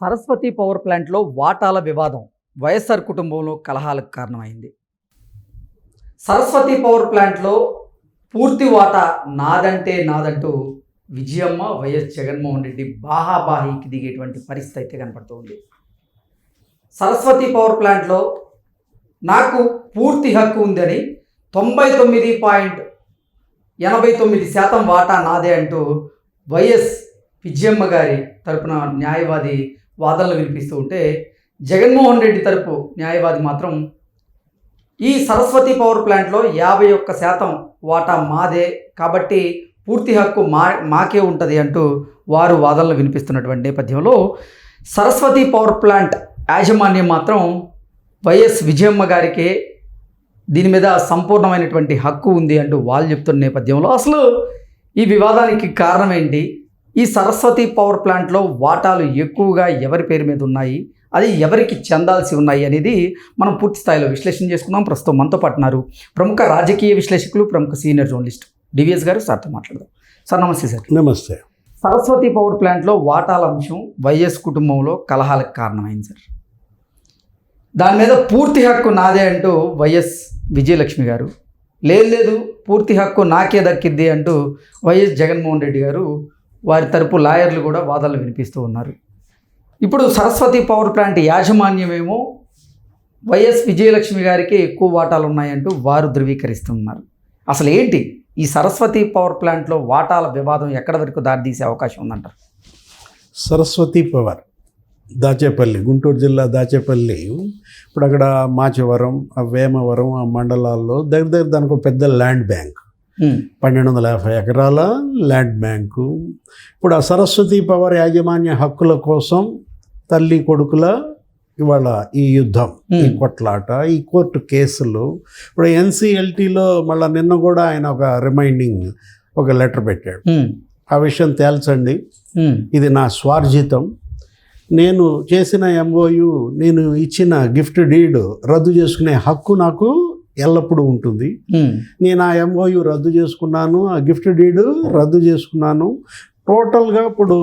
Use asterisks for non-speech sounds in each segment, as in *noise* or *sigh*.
Saraswati power ప్లాంట్లో వాటాల వివాదం వైఎస్ఆర్ కుటుంబంలో కలహాలకు కారణమైంది. సరస్వతి పవర్ ప్లాంట్లో పూర్తి వాటా నాదంటే నాదంటూ విజయమ్మ వైఎస్ జగన్మోహన్ రెడ్డి బాహాబాహీకి దిగేటువంటి పరిస్థితి అయితే కనపడుతుంది సరస్వతి పవర్ ప్లాంట్లో నాకు పూర్తి హక్కు ఉందని తొంభై తొమ్మిది పాయింట్ ఎనభై తొమ్మిది శాతం వాటా నాదే అంటూ వైఎస్ విజయమ్మ గారి తరపున న్యాయవాది వాదనలు వినిపిస్తూ ఉంటే జగన్మోహన్ రెడ్డి తరపు న్యాయవాది మాత్రం ఈ సరస్వతి పవర్ ప్లాంట్లో యాభై ఒక్క శాతం వాటా మాదే కాబట్టి పూర్తి హక్కు మా మాకే ఉంటుంది అంటూ వారు వాదనలు వినిపిస్తున్నటువంటి నేపథ్యంలో సరస్వతి పవర్ ప్లాంట్ యాజమాన్యం మాత్రం వైఎస్ విజయమ్మ గారికే దీని మీద సంపూర్ణమైనటువంటి హక్కు ఉంది అంటూ వాళ్ళు చెప్తున్న నేపథ్యంలో అసలు ఈ వివాదానికి కారణం ఏంటి? ఈ సరస్వతి పవర్ ప్లాంట్లో వాటాలు ఎక్కువగా ఎవరి పేరు మీద ఉన్నాయి? అది ఎవరికి చెందాల్సి ఉన్నాయి అనేది మనం పూర్తి స్థాయిలో విశ్లేషణ చేసుకున్నాం. ప్రస్తుతం మనతో పట్టినారు ప్రముఖ రాజకీయ విశ్లేషకులు ప్రముఖ సీనియర్ జర్నలిస్ట్ డివిఎస్ గారు. సార్తో మాట్లాడదాం. సార్ నమస్తే సార్. నమస్తే. సరస్వతి పవర్ ప్లాంట్లో వాటాల అంశం వైఎస్ కుటుంబంలో కలహాలకు కారణమైంది సార్. దాని మీద పూర్తి హక్కు నాదే అంటూ వైఎస్ విజయలక్ష్మి గారు లేదు లేదు పూర్తి హక్కు నాకే దక్కిద్ది అంటూ వైఎస్ జగన్మోహన్ రెడ్డి గారు వారి తరపు లాయర్లు కూడా వాదనలు వినిపిస్తూ ఉన్నారు. ఇప్పుడు సరస్వతి పవర్ ప్లాంట్ యాజమాన్యమేమో వైఎస్ విజయలక్ష్మి గారికి ఎక్కువ వాటాలు ఉన్నాయంటూ వారు ధృవీకరిస్తున్నారు. అసలు ఏంటి ఈ సరస్వతి పవర్ ప్లాంట్లో వాటాల వివాదం ఎక్కడ వరకు దారితీసే అవకాశం ఉందంటారు? సరస్వతి పవర్ దాచేపల్లి గుంటూరు జిల్లా దాచేపల్లి. ఇప్పుడు అక్కడ మాచవరం ఆ వేమవరం ఆ మండలాల్లో దగ్గర దగ్గర దానికి ఒక పెద్ద ల్యాండ్ బ్యాంక్. పన్నెండు వందల యాభై ఎకరాల ల్యాండ్ బ్యాంకు. ఇప్పుడు ఆ సరస్వతి పవర్ యాజమాన్య హక్కుల కోసం తల్లి కొడుకుల ఇవాళ ఈ యుద్ధం ఈ Hmm. కొట్లాట ఈ కోర్టు కేసులు. ఇప్పుడు ఎన్సిఎల్టీలో మళ్ళీ నిన్న కూడా ఆయన ఒక రిమైండింగ్ ఒక లెటర్ పెట్టాడు. ఉమ్, ఆ విషయం తేల్చండి. ఇది నా స్వార్జితం. నేను చేసిన ఎంఓయు నేను ఇచ్చిన గిఫ్ట్ డీడ్ రద్దు చేసుకునే హక్కు నాకు ఎల్లప్పుడూ ఉంటుంది. నేను ఆ ఎంఓయు రద్దు చేసుకున్నాను ఆ గిఫ్ట్ డీడ్ రద్దు చేసుకున్నాను. టోటల్గా ఇప్పుడు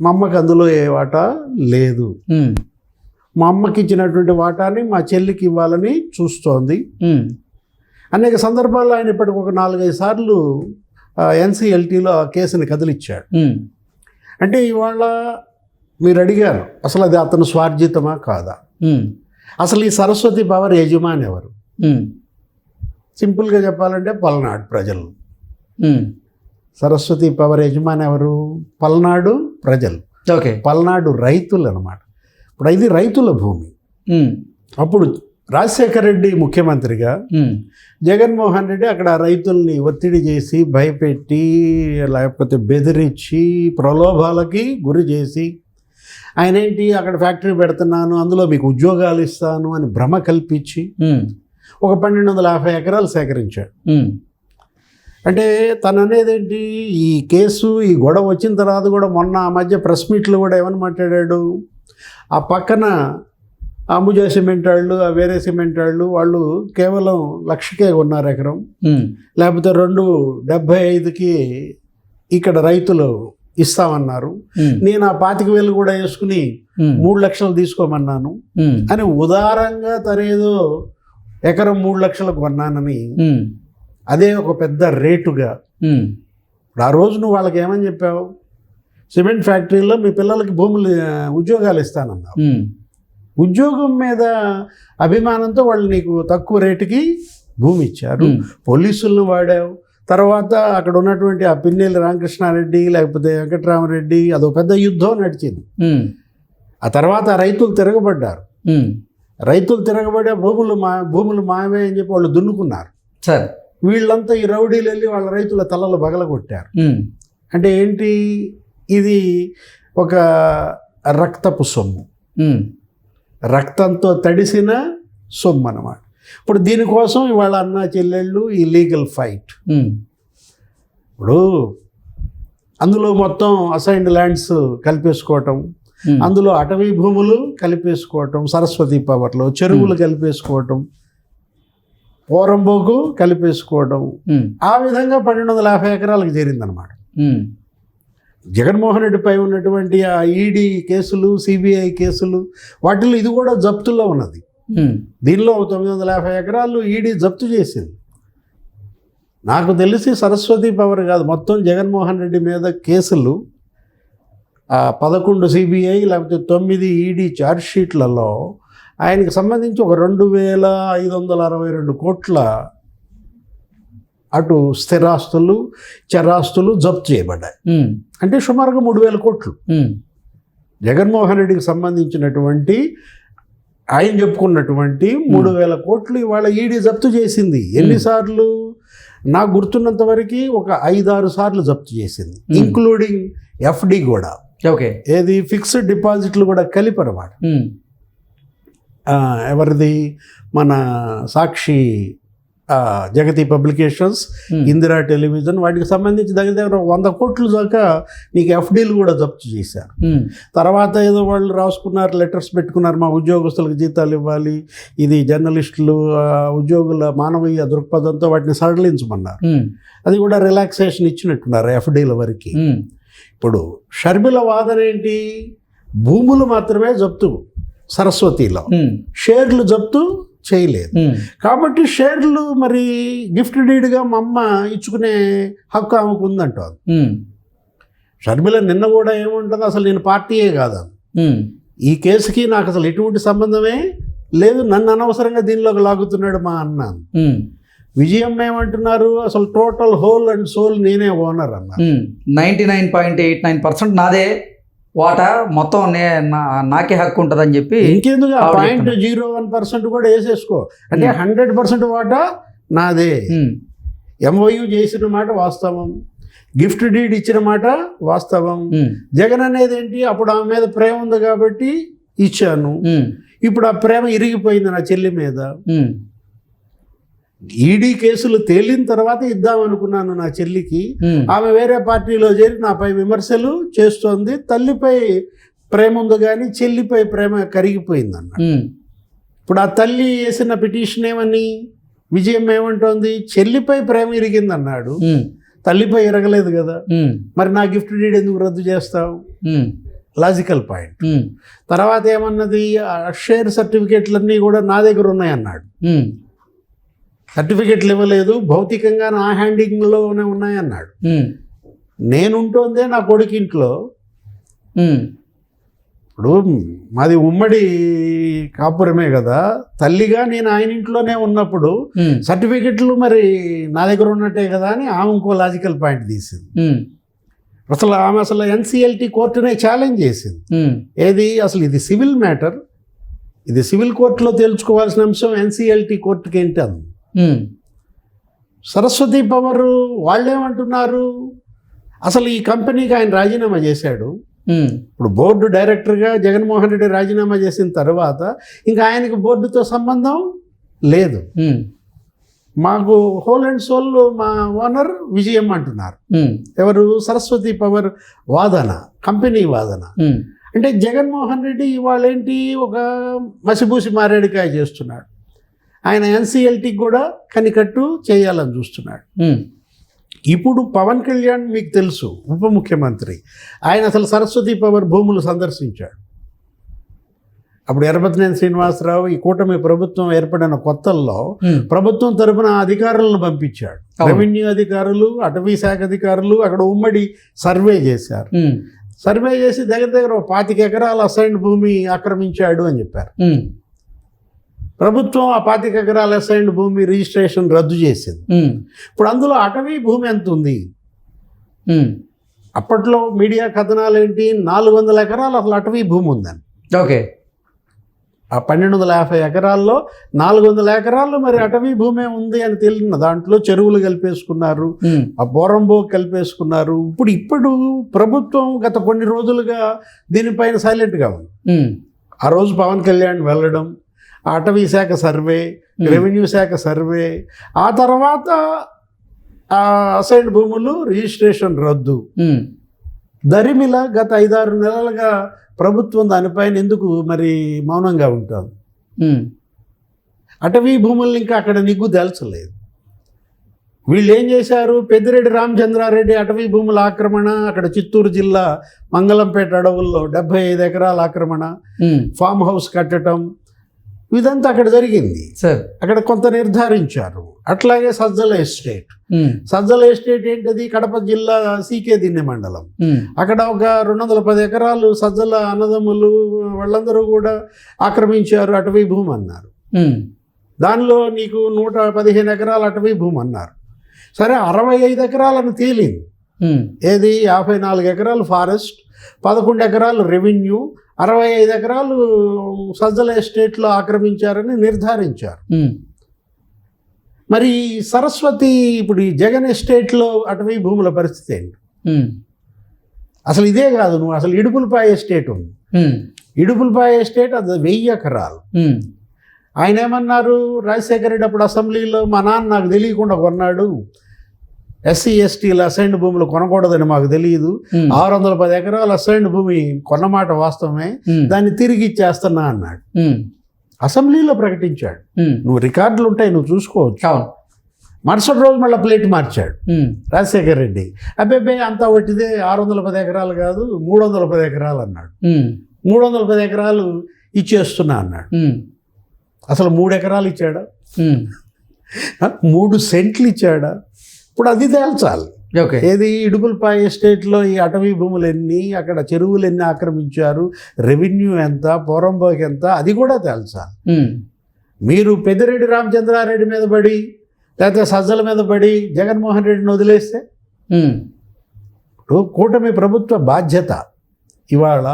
మా అమ్మకి అందులో ఏ వాటా లేదు. మా అమ్మకి ఇచ్చినటువంటి వాటాని మా చెల్లికి ఇవ్వాలని చూస్తోంది. అనేక సందర్భాల్లో ఆయన ఇప్పటికి ఒక నాలుగైదు సార్లు ఎన్సిఎల్టీలో ఆ కేసుని కదిలిచ్చాడు. అంటే ఇవాళ మీరు అడిగారు అసలు అది అతను స్వార్జితమా కాదా? అసలు ఈ సరస్వతి పవర్ యజమాని ఎవరు? సింపుల్గా చెప్పాలంటే పల్నాడు ప్రజలు. సరస్వతి పవర్ యజమాని ఎవరు? పల్నాడు ప్రజలు. ఓకే. పల్నాడు రైతులు అనమాట ఇప్పుడు ఇది రైతుల భూమి. అప్పుడు రాజశేఖర రెడ్డి ముఖ్యమంత్రిగా జగన్మోహన్ రెడ్డి అక్కడ రైతుల్ని ఒత్తిడి చేసి భయపెట్టి లేకపోతే బెదిరించి ప్రలోభాలకి గురి చేసి ఆయన ఏంటి అక్కడ ఫ్యాక్టరీ పెడుతున్నాను అందులో మీకు ఉద్యోగాలు ఇస్తాను అని భ్రమ కల్పించి ఒక పన్నెండు వందల యాభై ఎకరాలు సేకరించాడు. అంటే తను అనేది ఏంటి ఈ కేసు ఈ గొడవ వచ్చిన తర్వాత కూడా మొన్న ఆ మధ్య ప్రెస్ మీట్లో కూడా ఏమని మాట్లాడాడు? ఆ పక్కన అంబుజా సిమెంట్ వాళ్ళు ఆ వేరే సిమెంట్ వాళ్ళు వాళ్ళు కేవలం లక్షకే ఉన్నారు ఎకరం. లేకపోతే రెండు డెబ్భై ఐదుకి ఇక్కడ రైతులు ఇస్తామన్నారు. నేను ఆ పాతిక వేలు కూడా వేసుకుని మూడు లక్షలు తీసుకోమన్నాను. అని ఉదారంగా తనేదో ఎకరం మూడు లక్షలకు కొన్నానని అదే ఒక పెద్ద రేటుగా. ఆ రోజు నువ్వు వాళ్ళకి ఏమని చెప్పావు? సిమెంట్ ఫ్యాక్టరీలో మీ పిల్లలకి భూములు ఉద్యోగాలు ఇస్తానన్నావు. ఉమ్, ఉద్యోగం మీద అభిమానంతో వాళ్ళు నీకు తక్కువ రేటుకి భూమి ఇచ్చారు. పోలీసులను వాడావు. తర్వాత అక్కడ ఉన్నటువంటి ఆ పిన్నెల్లి రామకృష్ణారెడ్డి లేకపోతే వెంకటరామరెడ్డి అదో పెద్ద యుద్ధం నడిచింది. ఆ తర్వాత రైతులు తిరగబడ్డారు. రైతులు తిరగబడే భూములు మా భూములు మావే అని చెప్పి వాళ్ళు దున్నుకున్నారు. సార్. వీళ్ళంతా ఈ రౌడీలు వెళ్ళి వాళ్ళ రైతుల తలలు బగలగొట్టారు. అంటే ఏంటి? ఇది ఒక రక్తపు సొమ్ము. రక్తంతో తడిసిన సొమ్ము అన్నమాట. ఇప్పుడు దీనికోసం ఇవాళ అన్న చెల్లెళ్ళు ఈ లీగల్ ఫైట్. ఇప్పుడు అందులో మొత్తం అసైన్డ్ ల్యాండ్స్ కలిపేసుకోవటం అందులో అటవీ భూములు కలిపేసుకోవటం సరస్వతి పవర్లో చెరువులు కలిపేసుకోవటం పోరంబోకు కలిపేసుకోవడం ఉమ్, ఆ విధంగా పన్నెండు వందల యాభై ఎకరాలకు చేరిందనమాట జగన్మోహన్ రెడ్డిపై ఉన్నటువంటి ఆ ఈడీ కేసులు సిబిఐ కేసులు వాటిలో ఇది కూడా జప్తుల్లో ఉన్నది. దీనిలో తొమ్మిది వందల యాభై ఎకరాలు ఈడీ జప్తు చేసింది. నాకు తెలిసి సరస్వతి పవర్ కాదు మొత్తం జగన్మోహన్ రెడ్డి మీద కేసులు పదకొండు సిబిఐ లేకపోతే తొమ్మిది ఈడీ ఛార్జ్షీట్లలో ఆయనకి సంబంధించి ఒక రెండు వేల ఐదు వందల అరవై రెండు కోట్ల అటు స్థిరాస్తులు చరాస్తులు జప్తు చేయబడ్డాయి. అంటే సుమారుగా మూడు వేల కోట్లు. జగన్మోహన్ రెడ్డికి సంబంధించినటువంటి ఆయన చెప్పుకున్నటువంటి మూడు వేల కోట్లు ఇవాళ ఈడీ జప్తు చేసింది. ఎన్నిసార్లు నాకు గుర్తున్నంత వరకు ఒక ఐదారు సార్లు జప్తు చేసింది. ఇంక్లూడింగ్ ఎఫ్డి కూడా. ఓకే. ఏది? ఫిక్స్డ్ డిపాజిట్లు కూడా కలిపి అనమాట ఎవరిది? మన సాక్షి జగతి పబ్లికేషన్స్ ఇందిరా టెలివిజన్ వాటికి సంబంధించి దగ్గర దగ్గర వంద కోట్లు దాకా నీకు ఎఫ్డీలు కూడా జప్తు చేశారు. తర్వాత ఏదో వాళ్ళు రాసుకున్నారు లెటర్స్ పెట్టుకున్నారు మా ఉద్యోగస్తులకు జీతాలు ఇవ్వాలి ఇది జర్నలిస్టులు ఉద్యోగుల మానవీయ దృక్పథంతో వాటిని సడలించమన్నారు. అది కూడా రిలాక్సేషన్ ఇచ్చినట్టున్నారు ఎఫ్డీల వరకు. ఇప్పుడు షర్మిల వాదన ఏంటి భూములు మాత్రమే జప్తు సరస్వతిలో. షేర్లు జప్తు చేయలేదు. కాబట్టి షేర్లు మరి గిఫ్ట్ డీడ్గా మా అమ్మ ఇచ్చుకునే హక్కు ఆమెకు ఉందంటారు ఉమ్, షర్మిల నిన్న కూడా ఏముంటుంది? అసలు నేను పార్టీయే కాదు ఈ కేసుకి నాకు అసలు ఎటువంటి సంబంధమే లేదు. నన్ను అనవసరంగా దీనిలోకి లాగుతున్నాడు మా అన్న. విజయం ఏమంటున్నారు? అసలు టోటల్ హోల్ అండ్ సోల్ నేనే ఓనర్ అన్న. Ninety nine point eight nine percent నాదే. వాటా? మొత్తం నే నాకే హక్కు ఉంటుందని చెప్పి ఇంకెందుకు? పాయింట్. జీరో వన్ పర్సెంట్ కూడా వేసేసుకో. అంటే. హండ్రెడ్ పర్సెంట్ వాటా? నాదే. ఎంఓయూ చేసిన మాట వాస్తవం. గిఫ్ట్ డీడ్ ఇచ్చిన మాట వాస్తవం. జగన్ అనేది ఏంటి? అప్పుడు ఆమె మీద ప్రేమ ఉంది కాబట్టి ఇచ్చాను. ఇప్పుడు ఆ ప్రేమ ఇరిగిపోయింది నా చెల్లి మీద. ఈడీ కేసులు తేలిన తర్వాత ఇద్దాం అనుకున్నాను నా చెల్లికి. ఆమె వేరే పార్టీలో చేరి నాపై విమర్శలు చేస్తోంది. తల్లిపై ప్రేమ ఉంది కానీ చెల్లిపై ప్రేమ కరిగిపోయింది అన్న ఉమ్, ఇప్పుడు ఆ తల్లి వేసిన పిటిషన్ ఏమని? విజయం ఏమంటోంది? చెల్లిపై ప్రేమ ఇరిగింది అన్నాడు ఉమ్, తల్లిపై ఇరగలేదు కదా. మరి నా గిఫ్ట్ డీడ్ ఎందుకు రద్దు చేస్తావు? Logical point. తర్వాత ఏమన్నది? షేర్ సర్టిఫికేట్లన్నీ కూడా నా దగ్గర ఉన్నాయన్నాడు. సర్టిఫికెట్లు ఇవ్వలేదు భౌతికంగా నా హ్యాండింగ్లోనే ఉన్నాయన్నాడు. నేనుంటోందే నా కొడుకు ఇంట్లో ఉమ్, ఇప్పుడు మాది ఉమ్మడి కాపురమే కదా తల్లిగా నేను ఆయన ఇంట్లోనే ఉన్నప్పుడు సర్టిఫికెట్లు మరి నా దగ్గర ఉన్నట్టే కదా అని ఆమె ఇంకో లాజికల్ పాయింట్ తీసింది. అసలు ఆమె అసలు ఎన్సిఎల్టీ కోర్టునే ఛాలెంజ్ చేసింది. ఏది? అసలు ఇది సివిల్ మ్యాటర్. ఇది సివిల్ కోర్టులో తేల్చుకోవాల్సిన అంశం ఎన్సిఎల్టీ కోర్టుకి ఏంటి అంది? సరస్వతి పవర్ వాళ్ళేమంటున్నారు? అసలు ఈ కంపెనీకి ఆయన రాజీనామా చేశాడు. ఇప్పుడు బోర్డు డైరెక్టర్గా జగన్మోహన్ రెడ్డి రాజీనామా చేసిన తర్వాత ఇంకా ఆయనకి బోర్డుతో సంబంధం లేదు. మాకు హోల్ అండ్ సోల్ మా ఓనర్ విజయం అంటున్నారు. ఎవరు? సరస్వతి పవర్ వాదన కంపెనీ వాదన. అంటే జగన్మోహన్ రెడ్డి ఇవాళ ఏంటి ఒక మసిబూసి మారేడికాయ చేస్తున్నాడు. ఆయన ఎన్సీఎల్టీకి కూడా కనికట్టు చేయాలని చూస్తున్నాడు. ఇప్పుడు పవన్ కళ్యాణ్ మీకు తెలుసు ఉప ముఖ్యమంత్రి. ఆయన అసలు సరస్వతి పవర్ భూములు సందర్శించాడు. అప్పుడు ఎర్రపతినేని శ్రీనివాసరావు ఈ కూటమి ప్రభుత్వం ఏర్పడిన కొత్తల్లో ప్రభుత్వం తరపున అధికారులను పంపించాడు. రెవెన్యూ అధికారులు అటవీ శాఖ అధికారులు అక్కడ ఉమ్మడి సర్వే చేశారు. సర్వే చేసి దగ్గర దగ్గర ఒక పాతిక ఎకరాల అసైన్ భూమి ఆక్రమించాడు అని చెప్పారు. ప్రభుత్వం ఆ పాతిక ఎకరాల అసైన్ భూమి రిజిస్ట్రేషన్ రద్దు చేసింది. ఇప్పుడు అందులో అటవీ భూమి ఎంత ఉంది? అప్పట్లో మీడియా కథనాలు ఏంటి? నాలుగు వందల ఎకరాలు అసలు అటవీ భూమి ఉందని ఓకే. ఆ పన్నెండు వందల యాభై ఎకరాల్లో నాలుగు వందల ఎకరాల్లో మరి అటవీ భూమే ఉంది అని తెలియదు దాంట్లో చెరువులు కలిపేసుకున్నారు. ఆ బోరంబో కలిపేసుకున్నారు. ఇప్పుడు ఇప్పుడు ప్రభుత్వం గత కొన్ని రోజులుగా దీనిపైన సైలెంట్గా ఉంది. ఆ రోజు పవన్ కళ్యాణ్ వెళ్ళడం అటవీ శాఖ సర్వే రెవెన్యూ శాఖ సర్వే. ఆ తర్వాత ఆ అసైన్ భూములు రిజిస్ట్రేషన్ రద్దు. దరిమిల గత ఐదారు నెలలుగా ప్రభుత్వం దానిపైన ఎందుకు మరి మౌనంగా ఉంటుంది? అటవీ భూముల్ని ఇంకా అక్కడ నిగ్గు తెల్చలేదు. వీళ్ళు ఏం చేశారు? పెద్దిరెడ్డి రామచంద్రారెడ్డి అటవీ భూముల ఆక్రమణ అక్కడ చిత్తూరు జిల్లా మంగళంపేట అడవుల్లో డెబ్బై ఐదు ఎకరాల ఆక్రమణ ఫామ్ హౌస్ కట్టడం ఇదంతా అక్కడ జరిగింది. సార్. అక్కడ కొంత నిర్ధారించారు. అట్లాగే సజ్జల ఎస్టేట్. సజ్జల ఎస్టేట్ ఏంటది? కడప జిల్లా సీకే దిన్నె మండలం. అక్కడ ఒక రెండు వందల పది ఎకరాలు సజ్జల అన్నదమ్ములు వాళ్ళందరూ కూడా ఆక్రమించారు అటవీ భూమి అన్నారు. దానిలో నీకు నూట పదిహేను ఎకరాలు అటవీ భూమి అన్నారు. సరే అరవై ఐదు ఎకరాలను తేలింది. ఏది? యాభై నాలుగు ఎకరాలు ఫారెస్ట్ పదకొండు ఎకరాలు రెవెన్యూ అరవై ఐదు ఎకరాలు సజ్జల ఎస్టేట్లో ఆక్రమించారని నిర్ధారించారు. మరి సరస్వతి ఇప్పుడు ఈ జగన్ ఎస్టేట్లో అటవీ భూముల పరిస్థితి ఏంటి? అసలు ఇదే కాదు నువ్వు అసలు ఇడుపులపాయ ఎస్టేట్ ఉంది. ఇడుపులపాయ ఎస్టేట్ అది వెయ్యి ఎకరాలు. ఆయన ఏమన్నారు? రాజశేఖర రెడ్డి అప్పుడు అసెంబ్లీలో మా నాన్న నాకు తెలియకుండా కొన్నాడు. ఎస్సీ ఎస్టీలు అసైన్డ్ భూములు కొనకూడదని మాకు తెలియదు. ఆరు వందల పది ఎకరాలు అసైన్డ్ భూమి కొన్నమాట వాస్తవమే. దాన్ని తిరిగి ఇచ్చేస్తున్నా అన్నాడు. అసెంబ్లీలో ప్రకటించాడు. నువ్వు రికార్డులు ఉంటాయి నువ్వు చూసుకోవచ్చు. మరుసటి రోజు మళ్ళీ ప్లేట్ మార్చాడు. రాజశేఖర రెడ్డి. అబ్బాయి అంతా ఒకటిదే ఆరు వందల పది ఎకరాలు కాదు మూడు వందల పది ఎకరాలు అన్నాడు. మూడు వందల పది ఎకరాలు ఇచ్చేస్తున్నా అన్నాడు. అసలు మూడు ఎకరాలు ఇచ్చాడా? మూడు సెంట్లు ఇచ్చాడా? ఇప్పుడు అది తేల్చాలి. ఓకే. ఏది? ఇడుపులపాయ ఎస్టేట్లో ఈ అటవీ భూములు ఎన్ని అక్కడ చెరువులు ఎన్ని ఆక్రమించారు రెవెన్యూ ఎంత పోరంబోకి ఎంత అది కూడా తేల్చాలి. మీరు పెద్దిరెడ్డి రామచంద్రారెడ్డి మీద పడి లేకపోతే సజ్జల మీద పడి జగన్మోహన్ రెడ్డిని వదిలేస్తే? ఇప్పుడు కూటమి ప్రభుత్వ బాధ్యత. ఇవాళ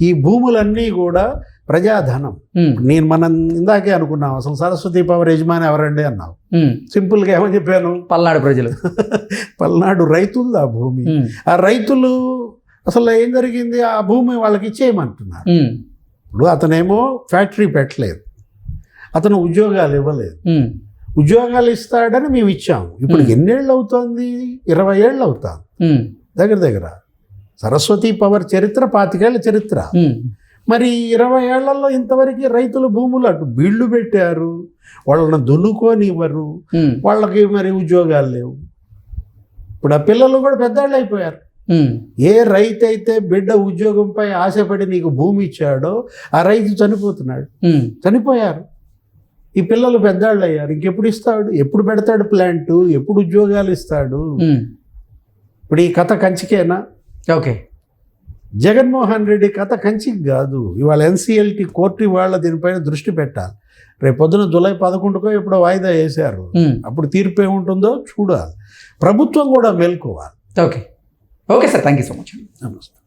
ఈ భూములన్నీ కూడా ప్రజాధనం. నేను మనం ఇందాకే అనుకున్నాం అసలు సరస్వతి పవర్ యజమాని ఎవరండి అన్నావు. సింపుల్గా ఏమని చెప్పాను? పల్నాడు ప్రజలు. *laughs* పల్నాడు రైతులు ఆ భూమి. ఆ రైతులు అసలు ఏం జరిగింది? ఆ భూమి వాళ్ళకి ఇచ్చేయమంటున్నారు. ఇప్పుడు అతనేమో ఫ్యాక్టరీ పెట్టలేదు. అతను ఉద్యోగాలు ఇవ్వలేదు. ఉద్యోగాలు ఇస్తాడని మేము ఇచ్చాము. ఇప్పుడు. ఎన్నేళ్ళు అవుతోంది ఇరవై ఏళ్ళు అవుతాం దగ్గర దగ్గర. సరస్వతి పవర్ చరిత్ర పాతికేళ్ళ చరిత్ర. మరి ఇరవై ఏళ్ళలో ఇంతవరకు రైతుల భూములు అటు బీళ్ళు పెట్టారు వాళ్ళని దున్నుకొని ఇవ్వరు ఉమ్, వాళ్ళకి మరి ఉద్యోగాలు లేవు. ఇప్పుడు ఆ పిల్లలు కూడా పెద్దవాళ్ళు అయిపోయారు. ఏ రైతు అయితే బిడ్డ ఉద్యోగంపై ఆశపడి నీకు భూమి ఇచ్చాడో ఆ రైతు చనిపోతున్నాడు. చనిపోయారు. ఈ పిల్లలు పెద్దాళ్ళు అయ్యారు. ఇంకెప్పుడు ఇస్తాడు? ఎప్పుడు పెడతాడు ప్లాంటు? ఎప్పుడు ఉద్యోగాలు ఇస్తాడు? ఇప్పుడు ఈ కథ కంచికేనా? ఓకే. జగన్మోహన్ రెడ్డి కథ కంచికి కాదు. ఇవాళ ఎన్సీఎల్టీ కోర్టు ఇవాళ దీనిపైన దృష్టి పెట్టాలి. రేపు పొద్దున జూలై పదకొండుకో ఇప్పుడు వాయిదా వేశారు. అప్పుడు తీర్పు ఏముంటుందో చూడాలి. ప్రభుత్వం కూడా మేల్కోవాలి. Okay. Okay sir. Thank you so much. నమస్తే.